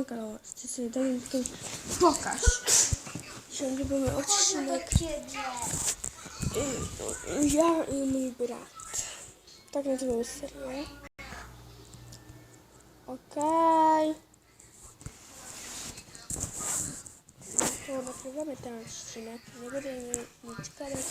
Anka, ty sobie daj tu pokaż. Dzisiaj robimy odcinek y, ja i mój brat. Tak nazywamy serię. Okej. To nagrywamy ten odcinek. Nie będę nic gadać.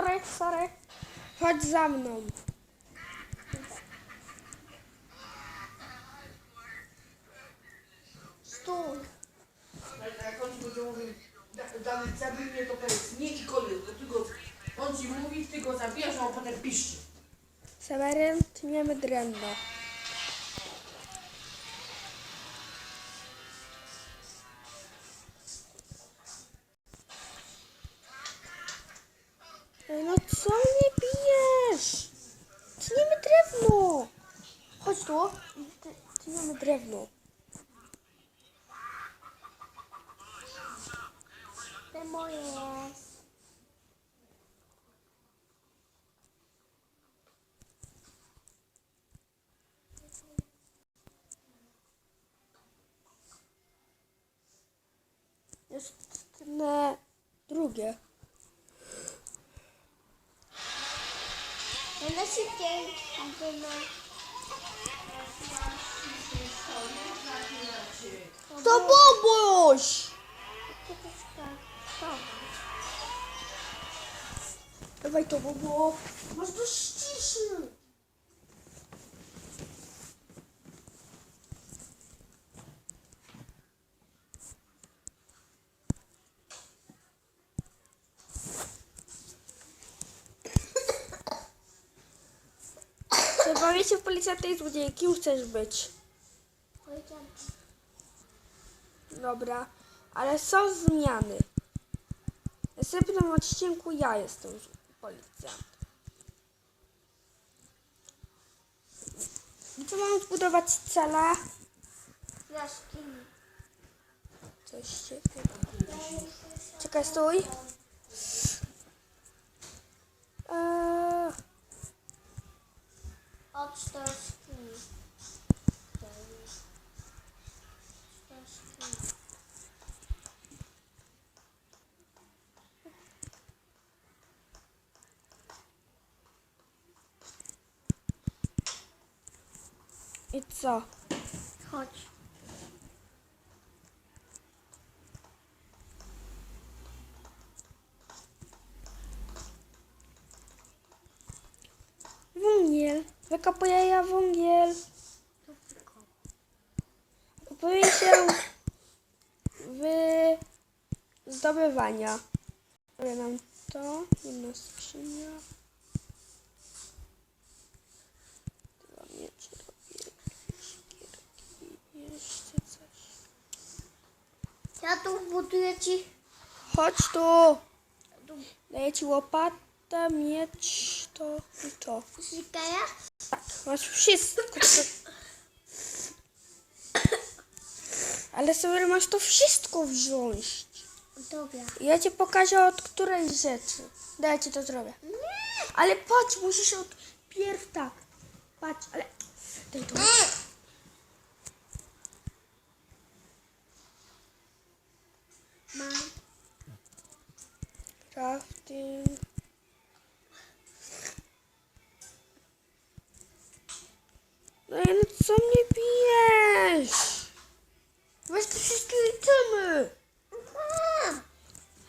Sorry, sorry. Chodź za mną. Stój. Jak on ci będzie mówił, da- Dawid zabij mnie, to powiedz nie i koniec. Bo ty go, on ci mówi, ty go zabijasz, a on potem piszczy. Seweryn, tniemy drewno. Tniemy drewno. To moje jest. Jest tnę To Boboś! Dawaj to, Bobo. Masz do ściszy. Czy bawicie w policjantej złodziei? Kim chcesz być? Dobra, ale są zmiany. W następnym odcinku ja jestem policjantem. I co mam zbudować cele? Jaskini. Coś się Czekaj, stój. Eee, Od jaskini. Jaskini. I co? Chodź. Węgiel. Wykopuję ja węgiel. Kupuję się wy zdobywania. Ale nam to, jedna skrzynia. Dwa miecze robię, szkierki, jeszcze coś. Ja tu buduję ci. Chodź tu! Daję ci łopatę, miecz, to i to. Zikaja? Tak, masz wszystko. co- Ale sobie masz to wszystko wziąć. Dobra. Ja ci pokażę od której rzeczy. Daj ci to zrobię. Ale patrz, musisz od pierw tak. Patrz, ale. Daj to. Mam. Crafting. No no co mnie bijesz? Weź te wszystkie. Mam.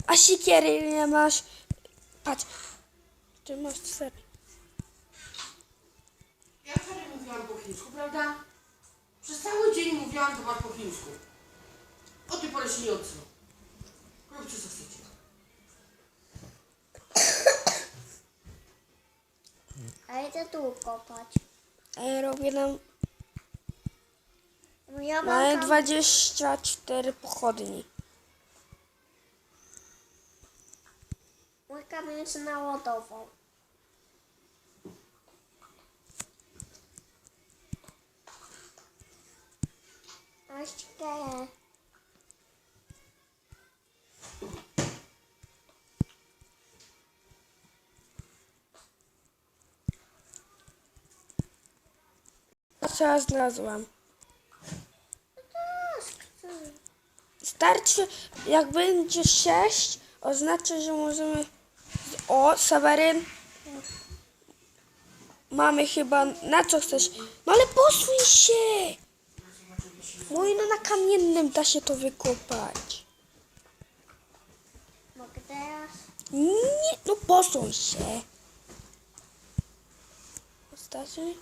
A siekiery nie masz. Patrz. Ty masz cztery. Ja wczoraj mówiłam po chińsku, prawda? Przez cały dzień mówiłam was po chińsku. O tej porę się nie odzywam. Róbcie co chcecie. A ja chcę tu kopać. A ja robię nam. Ja mam Mamy tam- 24 pochodni. Mój kamień się naładował. A ścigę. Co ja znalazłam. Starczy, jak będzie 6, oznacza, że możemy... O, Seweryn. Mamy chyba... Na co chcesz? No ale posuń się! No i no na kamiennym da się to wykopać. Mogę teraz? Nie, no posuń się. Wystarczy?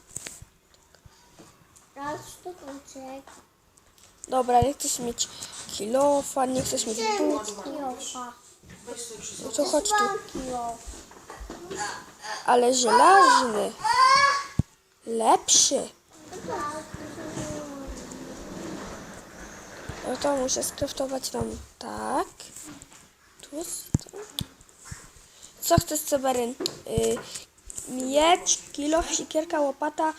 Raz. Dobra, nie chcesz mieć kilofa, nie chcesz mieć Chcę but. mieć kilofa. No to chodź tu. Kilo. Ale żelazny. Lepszy. No to muszę skraftować tam tak. Tu jest. Co chcesz, Seweryn? Y, miecz, kilof, sikierka, łopata,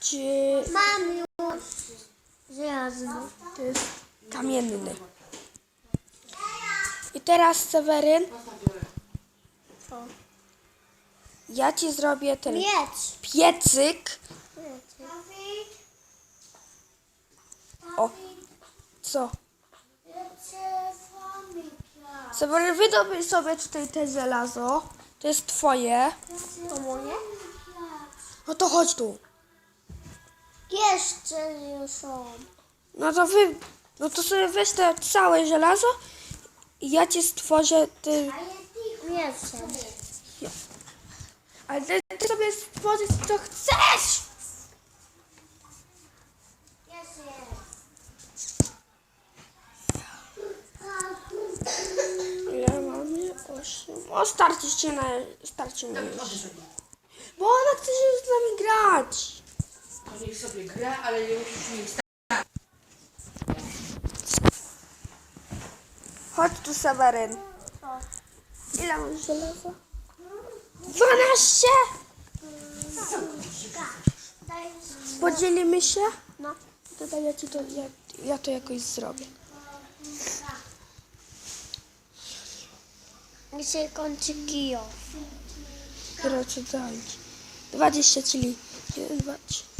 czy Mam już żelazny. to jest kamienny? I teraz, Seweryn, Co? ja ci zrobię ten Miecz. piecyk. O, co? Seweryn, wydobyj sobie tutaj te żelazo. To jest twoje. To moje? No to chodź tu. Jeszcze są. No to wy, no to sobie weź te całe żelazo i ja ci stworzę ty, Mieczem. ale ty, ty sobie stworzyć co chcesz. Ile mamy? Osiem. O, starczy ci na, starczy mi już. Bo ona chce się z nami grać. To niech sobie gra, ale nie musisz mi stać. Chodź tu, Seweryn. Co? Ile masz żelaza? Dwanaście! Daj. Podzielimy się? No. To daj, ja ci to, ja, ja to jakoś zrobię. Mi się kończy kijo. Kurczę, daj. 20, czyli 1, 2, 3.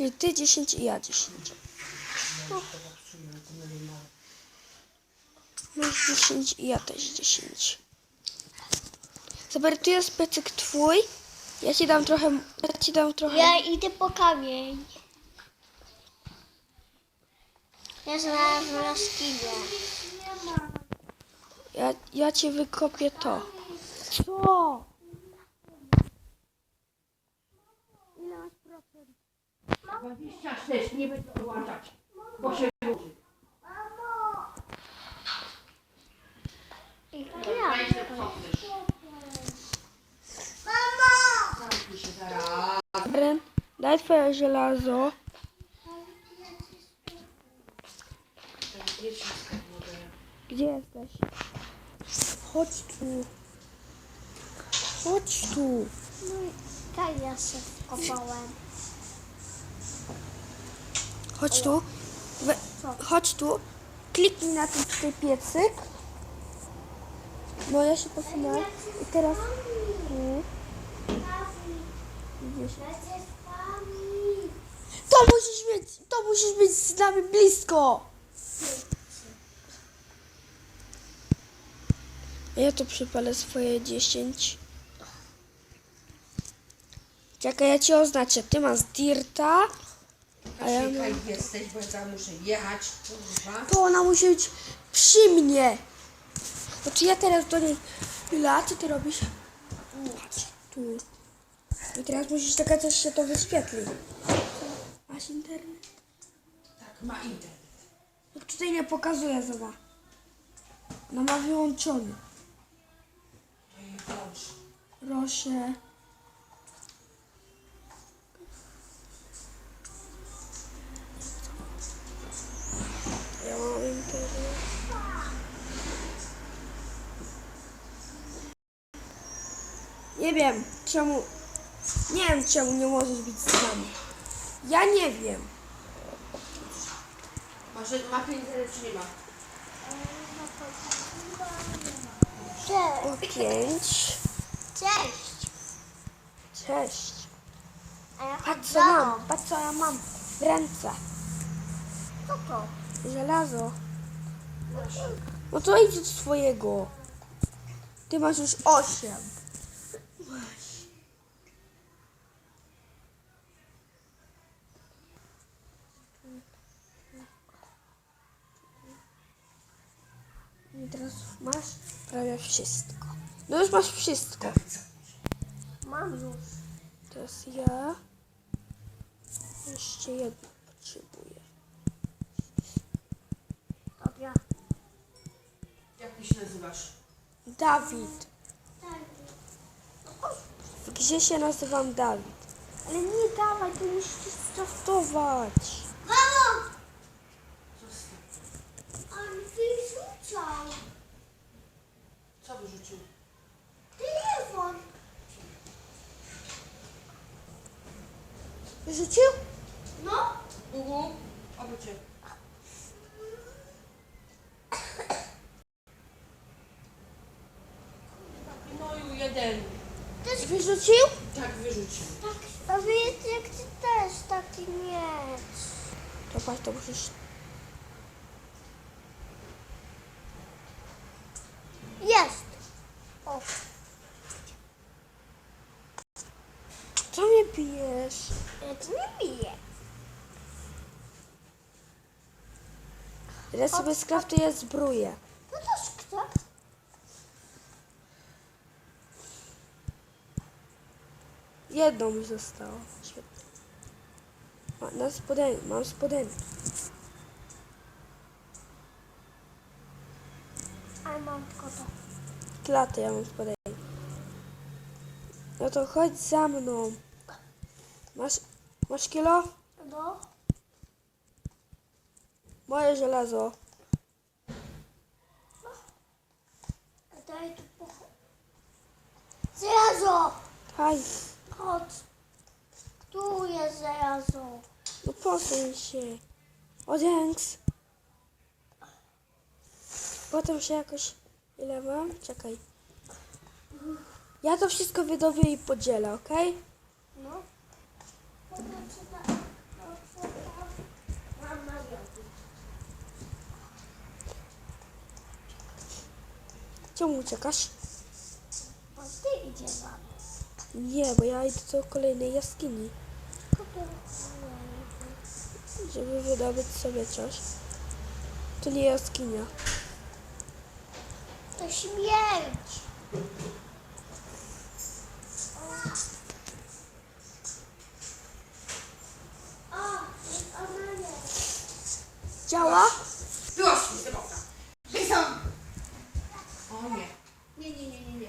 Czyli ty 10 i ja 10. Masz 10 i ja też 10. Zobacz, tu jest pecyk twój. Ja ci dam trochę, ja ci dam trochę. Ja idę po kamień. Ja znalazłem jaskinię. Ja, ja ci wykopię to. Co? 26, nie będę odłączać, bo się się zaraz. Ren, daj twoje żelazo. Gdzie jesteś? Chodź tu. Chodź tu. No i tak ja się wkopałem. Chodź tu. We, chodź tu. Kliknij na ten tutaj piecyk. No ja się posunęłam. I teraz tu. To musisz być, to musisz być z nami blisko. Ja tu przypalę swoje 10. Czekaj, ja ci oznaczę. Ty masz dirta, a ja. Jaka jesteś, bo ja muszę jechać. Kurwa. To ona musi być przy mnie. Znaczy ja teraz do niej... Chwila, co ty robisz? Patrz, tu. I teraz musisz czekać, aż się to wyświetli. Masz internet? Tak, ma internet. No tutaj nie pokazuje, zobacz. No ma wyłączony. To jej włącz. Proszę. Ja mam internet. Nie wiem, czemu... Nie wiem, czemu nie możesz być z nami. Ja nie wiem. Masz, ma internet czy nie ma? Cześć. O pięć. Cześć. Cześć. A ja Patrz co mam, patrz co ja mam w ręce. Co to? Żelazo. No to idź do swojego. Ty masz już osiem. Teraz masz prawie wszystko. No już masz wszystko. Mam już. Teraz ja jeszcze jedno potrzebuję. Dobra. Jak ty się nazywasz? Dawid. Gdzie się nazywam Dawid? Ale nie dawaj, to musisz startować. Mamo! Zostaw. On Co wyrzucił? Telefon. Rzucił? No. Uhu, obrócie. No i jeden. Wyrzucił? Tak wyrzucił. Tak, a wiecie, jak ty też taki miecz. To patrz, to musisz... Jest. O, Co mnie pijesz? ja to nie biję. Teraz sobie skraftuję zbróję. No to kto? Jedną mi zostało. Świetnie. Ma, na mam spodenki. Ale mam tylko to. Klatę ja mam spodenki. No to chodź za mną. Masz, masz kilo? No. Moje żelazo. Daj tu po... Żelazo! Haj, Chodź. Tu jest żelazo. no posuń się. Odjęks. Potem się jakoś... Ile mam? Czekaj. Ja to wszystko wydobię i podzielę, trzeba... no, trzeba- Mam na wiosnę. Czemu uciekasz? Bo ty idzie mną. Nie, bo ja idę do kolejnej jaskini, żeby wydobyć sobie coś. To nie jaskinia. To śmierć.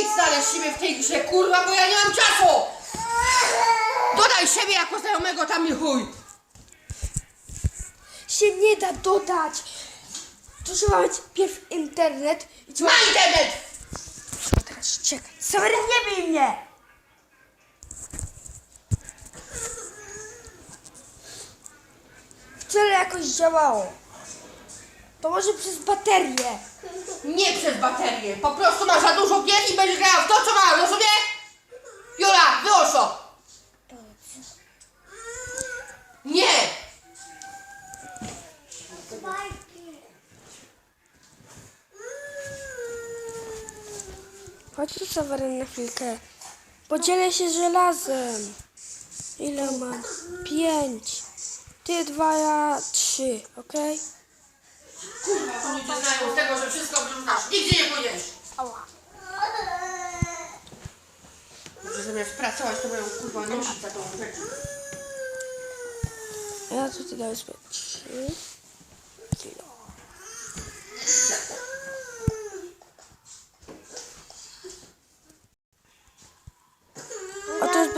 Idź znaleźć siebie w tej grze, kurwa, bo ja nie mam czasu! Dodaj siebie jako znajomego tam i chuj! Się nie da dodać. To trzeba mieć pierw internet i trzeba... Ma internet! Teraz czekaj. Seweryn, nie bij mnie! Wczoraj jakoś działało. To może przez baterię. Nie przez baterię, po prostu masz za dużo gier i będziesz grała w to, co ma, rozumie? Jula, wyłącz to! Nie! Chodź tu, Seweryn, na chwilkę. Podzielę się żelazem. Ile mam? Pięć. Ty dwa, ja trzy, okej? Kurwa, to ludzie znają z tego, że wszystko wyrzucasz. Nigdzie nie pójdziesz. Ała. Może zamiast pracować, to mają kurwa nosić za tą rzecz. Ja tutaj daję sobie trzy kilo.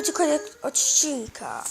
będzie koniec odcinka.